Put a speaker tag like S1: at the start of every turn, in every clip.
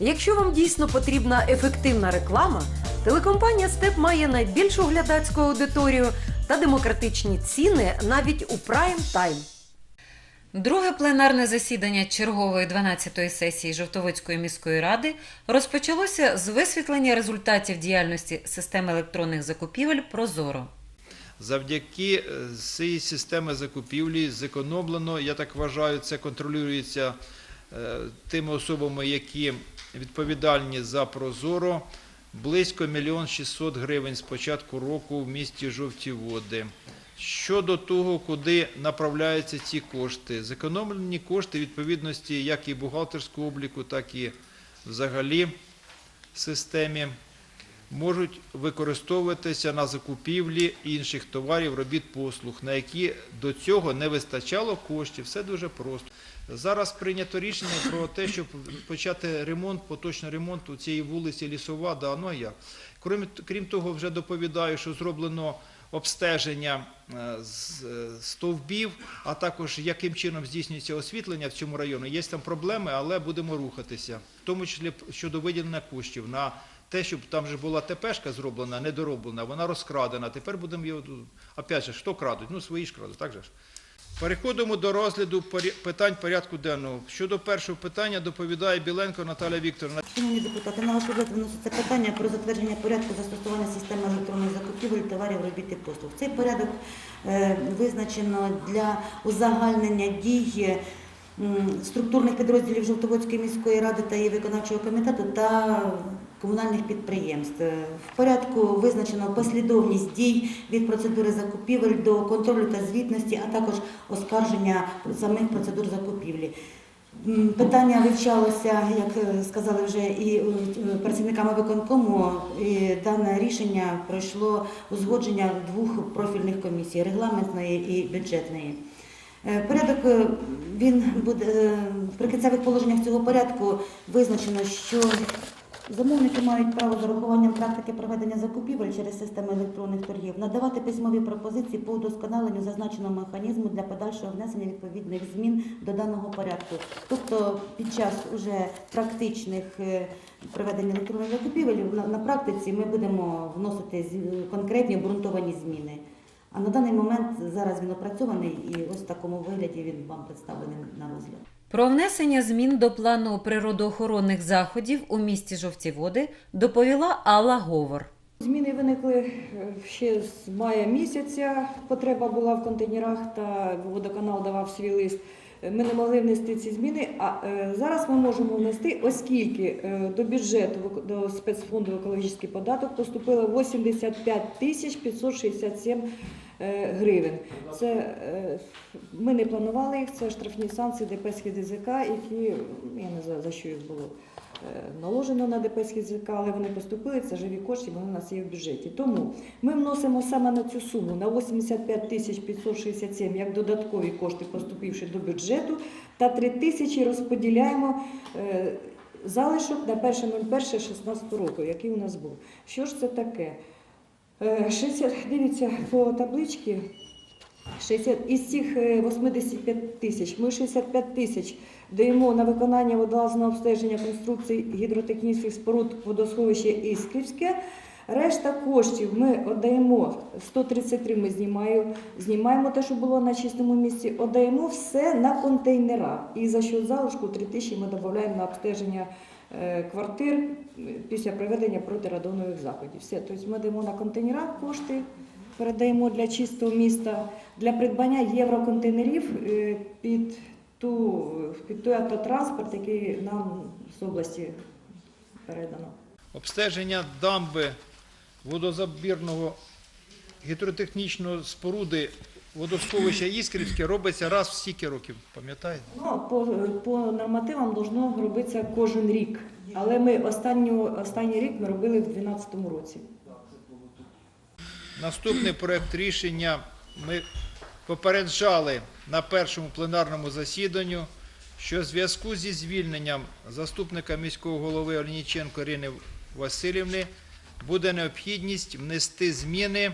S1: Якщо вам дійсно потрібна ефективна реклама, телекомпанія Степ має найбільшу глядацьку аудиторію та демократичні ціни навіть у прайм тайм.
S2: Друге пленарне засідання чергової 12-ї сесії Жовтоводської міської ради розпочалося з висвітлення результатів діяльності системи електронних закупівель Прозоро.
S3: Завдяки е, цієї системи закупівлі зекономлено, я так вважаю, це контролюється е, тими особами, які відповідальні за Прозоро. Близько 1 600 гривень з початку року в місті Жовті Води. Щодо того, куди направляються ці кошти, зекономлені кошти відповідності як і бухгалтерського обліку, так і взагалі системі можуть використовуватися на закупівлі інших товарів, робіт, послуг, на які до цього не вистачало коштів. Все дуже просто. Зараз прийнято рішення про те, щоб почати ремонт, поточний ремонт у цієї вулиці Лісова, да, ну а як. Крім, крім того, вже доповідаю, що зроблено обстеження е, з е, стовбів, а також яким чином здійснюється освітлення в цьому районі. Є там проблеми, але будемо рухатися, в тому числі щодо виділення коштів на те, щоб там же була ТПшка зроблена, недороблена, вона розкрадена. Тепер будемо його, опять же, хто крадуть? Ну, свої ж крадуть, так же ж? Переходимо до розгляду питань порядку денного. Щодо першого питання доповідає Біленко Наталя Вікторовна.
S4: Шановні депутати, на ваш розгляд виноситься питання про затвердження порядку застосування системи електронних закупівель товарів, робіт і послуг. Цей порядок е, визначено для узагальнення дій структурних підрозділів Жовтоводської міської ради та її виконавчого комітету та комунальних підприємств. В порядку визначено послідовність дій від процедури закупівель до контролю та звітності, а також оскарження самих процедур закупівлі. Питання вивчалося, як е, сказали вже і е, працівниками виконкому. І дане рішення пройшло узгодження двох профільних комісій регламентної і бюджетної. Е, Порядок він буде в прикінцевих положеннях цього порядку визначено, що замовники мають право з урахуванням практики проведення закупівель через систему електронних торгів надавати письмові пропозиції по удосконаленню зазначеного механізму для подальшого внесення відповідних змін до даного порядку. Тобто під час уже практичних е, проведення електронних закупівель на, на практиці ми будемо вносити конкретні обґрунтовані зміни. А на даний момент зараз він опрацьований і ось в такому вигляді він вам представлений на розгляд.
S2: Про внесення змін до плану природоохоронних заходів у місті Жовті Води доповіла Алла Говор.
S5: Зміни виникли е, ще з мая місяця. Потреба була в контейнерах та водоканал давав свій лист. Ми не могли внести ці зміни, а е, зараз ми можемо внести, оскільки е, до бюджету до спецфонду екологічний податок поступило 85 тисяч 567 е, гривень. Це ми не планували їх, це штрафні санкції ДП «Схід які ну, я не знаю за що їх було наложено на ДП «Схід але вони поступили, це живі кошти, вони у нас є в бюджеті. Тому ми вносимо саме на цю суму на 85 тисяч 567 як додаткові кошти, поступивши до бюджету, та 3 тисячі розподіляємо. е, Залишок на 1.01.16 року, який у нас був. Що ж це таке? Е, 60, дивіться по табличці. 60, із цих е, 85 тисяч ми 65 тисяч даємо на виконання водолазного обстеження конструкцій гідротехнічних споруд водосховища Іскрівське. Решта коштів ми віддаємо 133 ми знімаємо, знімаємо те, що було на чистому місці, віддаємо все на контейнера. І за що залишку 3 тисячі ми додаємо на обстеження е, квартир після проведення протирадонових заходів. Все, тобто ми даємо на контейнера кошти, передаємо для чистого міста, для придбання євроконтейнерів е, під, ту, той автотранспорт, який нам з області передано.
S3: Обстеження дамби водозабірного гідротехнічного споруди водосховища Іскрівське робиться раз в стільки років, пам'ятаєте?
S5: Ну, по, по нормативам должно робитися кожен рік. Але ми останню, останній рік ми робили в 2012 році.
S3: Наступний проект рішення ми попереджали на першому пленарному засіданню, що в зв'язку зі звільненням заступника міського голови Олініченко Ірини Васильівни буде необхідність внести зміни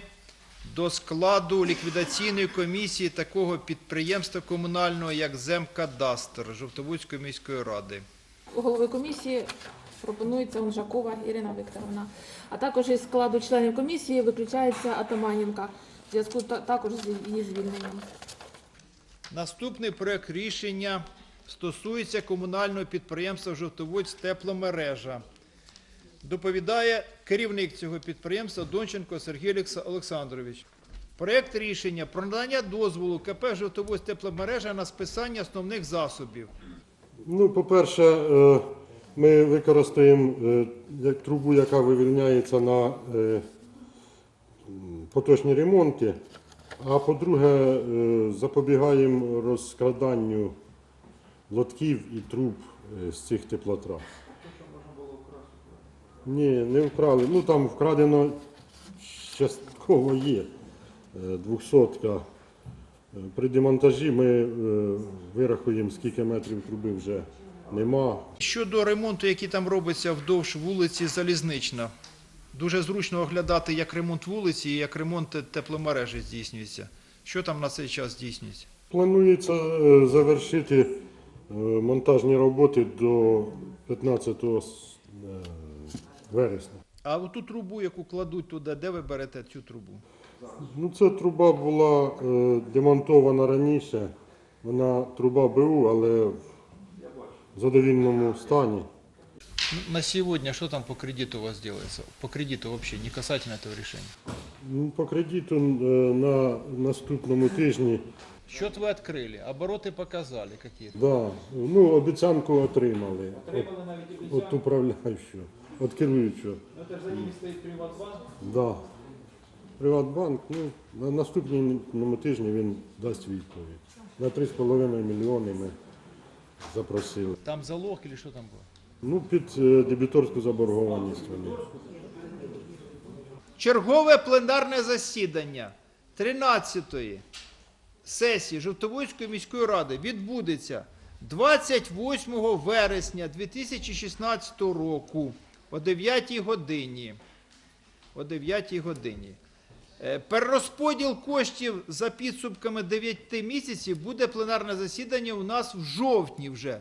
S3: до складу ліквідаційної комісії такого підприємства комунального, як Земкадастр Жовтоводської міської ради.
S6: голови комісії пропонується Унжакова Ірина Вікторовна. А також із складу членів комісії виключається Атаманівка в зв'язку та- також з її звільненням.
S3: Наступний проект рішення стосується комунального підприємства Жовтоводськ тепломережа. Доповідає керівник цього підприємства Донченко Сергій Олекс- Олександрович. Проект рішення про надання дозволу КП Жовтоводськ тепломережа на списання основних засобів.
S7: Ну, по-перше, е, ми використаємо е, як трубу, яка вивільняється на е, поточні ремонти. А по-друге, е, запобігаємо розкраданню лотків і труб е, з цих теплотрас. Ні, не вкрали. Ну там вкрадено частково є. е, Двохсотка. При демонтажі ми вирахуємо, скільки метрів труби вже нема.
S3: Щодо ремонту, який там робиться вдовж вулиці Залізнична, дуже зручно оглядати як ремонт вулиці і як ремонт тепломережі здійснюється. Що там на цей час здійснюється?
S7: Планується е, завершити е, монтажні роботи до 15 е, вересня.
S3: А оту трубу, яку кладуть туди, де ви берете цю трубу?
S7: Ну, ця труба була демонтована раніше. Вона труба БУ, але в задовільному стані.
S3: Ну, На сегодня что там по кредиту у вас делается? По кредиту вообще, не касательно этого решения.
S7: Ну, По кредиту е, на наступному тижні
S3: Счет вы открыли, обороты показали какие-то.
S7: Да, ну обіцянку отримали. От, от управляючого, от керуючого.
S3: Это за ними стоит Приватбанк.
S7: Да. Приватбанк, ну, на наступному тижні він дасть відповідь. На 3,5 мільйони ми запросили.
S3: Там залог или что там было?
S7: Ну, під е, дебіторську заборгованість вони.
S3: Чергове пленарне засідання 13-ї сесії Жовтоводської міської ради відбудеться 28 вересня 2016 року о 9 годині. О 9 годині. Е, Перерозподіл коштів за підсумками 9 місяців буде пленарне засідання у нас в жовтні вже.